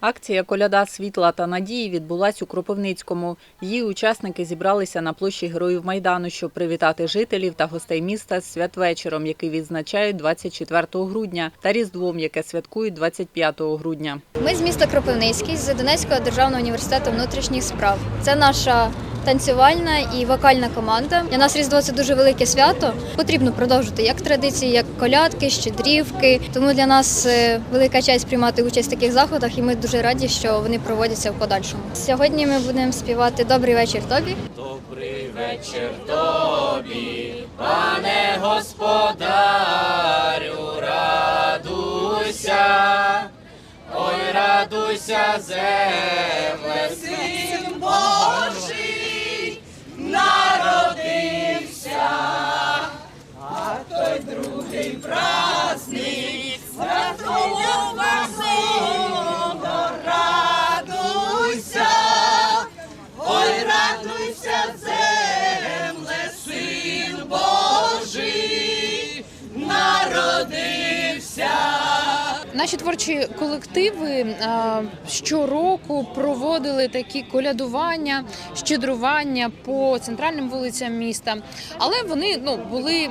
Акція Коляда світла та надії відбулась у Кропивницькому. Її учасники зібралися на площі Героїв Майдану, щоб привітати жителів та гостей міста з святвечором, який відзначають 24 грудня, та Різдвом, яке святкують 25 грудня. Ми з міста Кропивницький з Донецького державного університету внутрішніх справ. Це наша танцювальна і вокальна команда. Для нас Різдво це дуже велике свято. Потрібно продовжувати як традиції, як колядки, щедрівки. Тому для нас е, велика честь приймати участь в таких заходах, і ми дуже раді, що вони проводяться в подальшому. Сьогодні ми будемо співати Добрий вечір тобі. Добрий вечір тобі, пане господарю, радуйся, ой, радуйся, земле, Наші творчі колективи щороку проводили такі колядування, щедрування по центральним вулицям міста, але вони ну були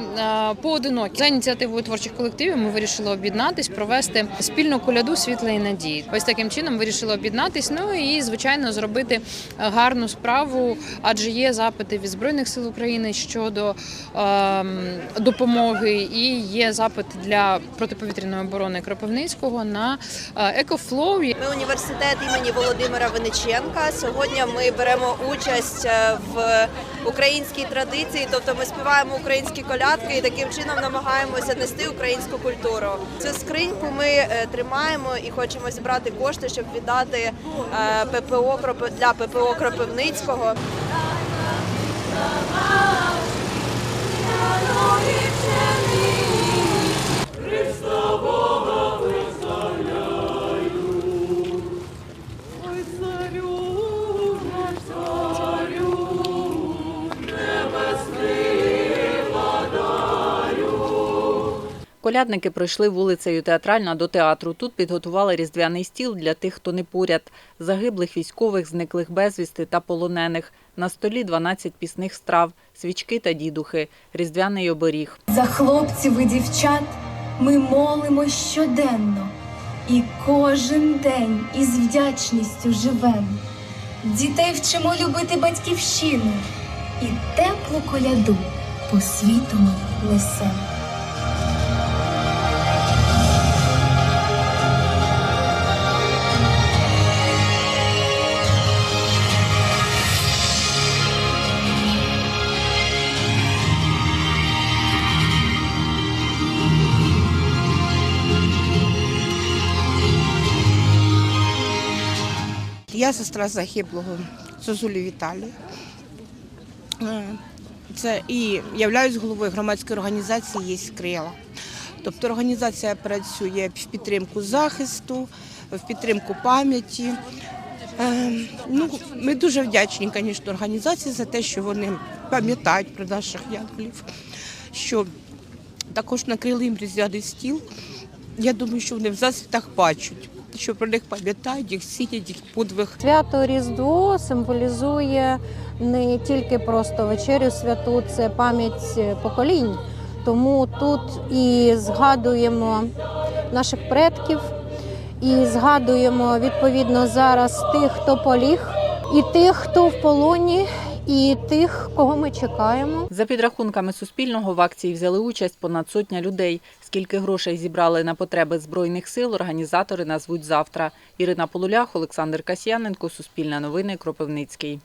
поодинокі. За ініціативою творчих колективів ми вирішили об'єднатись, провести спільну коляду світла і надії. Ось таким чином вирішили об'єднатись. Ну і звичайно зробити гарну справу, адже є запити від збройних сил України щодо ем, допомоги, і є запит для протиповітряної оборони Кропивницького на е, екофлоу. Ми університет імені Володимира Винниченка. Сьогодні ми беремо участь е, в українській традиції, тобто ми співаємо українські колядки і таким чином намагаємося нести українську культуру. Цю скриньку ми е, тримаємо і хочемо зібрати кошти, щоб віддати е, ППО для ППО Кропивницького. Колядники пройшли вулицею Театральна до театру. Тут підготували різдвяний стіл для тих, хто не поряд, загиблих військових, зниклих безвісти та полонених. На столі 12 пісних страв, свічки та дідухи, різдвяний оберіг. За хлопців і дівчат ми молимо щоденно, і кожен день із вдячністю живемо. Дітей вчимо любити батьківщину, і теплу коляду по світу несемо. Я сестра загиблого Зозулі Віталія. Е, Це і являюсь головою громадської організації «Єсть крила». Тобто організація працює в підтримку захисту, в підтримку пам'яті. Е, Ну, ми дуже вдячні, звісно, організації за те, що вони пам'ятають про наших янголів, що також накрили їм різдвяний стіл. Я думаю, що вони в засвітах бачать, що про них пам'ятають, їх цінять, їх подвиг. Свято Різдво символізує не тільки просто вечерю святу, це пам'ять поколінь. Тому тут і згадуємо наших предків, і згадуємо відповідно зараз тих, хто поліг, і тих, хто в полоні, і тих, кого ми чекаємо. За підрахунками Суспільного в акції взяли участь понад сотня людей. Скільки грошей зібрали на потреби збройних сил, організатори назвуть завтра. Ірина Полулях, Олександр Касьяненко, Суспільне новини, Кропивницький.